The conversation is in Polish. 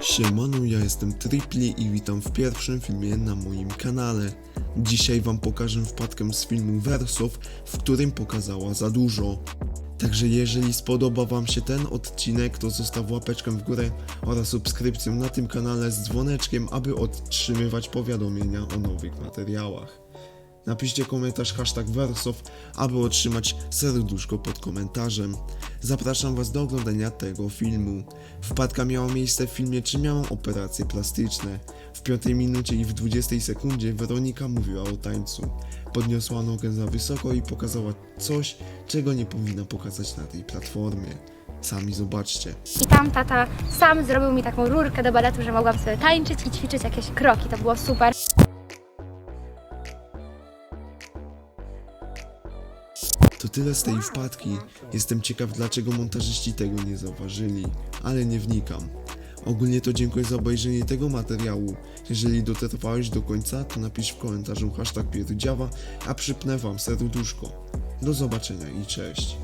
Siemano, ja jestem Tripli i witam w pierwszym filmie na moim kanale. Dzisiaj wam pokażę wpadkę z filmu Wersow, w którym pokazała za dużo. Także jeżeli spodoba wam się ten odcinek, to zostaw łapeczkę w górę oraz subskrypcję na tym kanale z dzwoneczkiem, aby otrzymywać powiadomienia o nowych materiałach. Napiszcie komentarz hashtag Wersow, aby otrzymać serduszko pod komentarzem. Zapraszam Was do oglądania tego filmu. Wpadka miała miejsce w filmie Czy miałam operacje plastyczne. W piątej minucie i w 20 sekundzie Weronika mówiła o tańcu. Podniosła nogę za wysoko i pokazała coś, czego nie powinna pokazać na tej platformie. Sami zobaczcie. I tam tata sam zrobił mi taką rurkę do baletu, że mogłam sobie tańczyć i ćwiczyć jakieś kroki. To było super. To tyle z tej wpadki. Jestem ciekaw, dlaczego montażyści tego nie zauważyli, ale nie wnikam. Ogólnie to dziękuję za obejrzenie tego materiału. Jeżeli dotrwałeś do końca, to napisz w komentarzu hashtag pierdziawa, a przypnę wam serduszko. Do zobaczenia i cześć.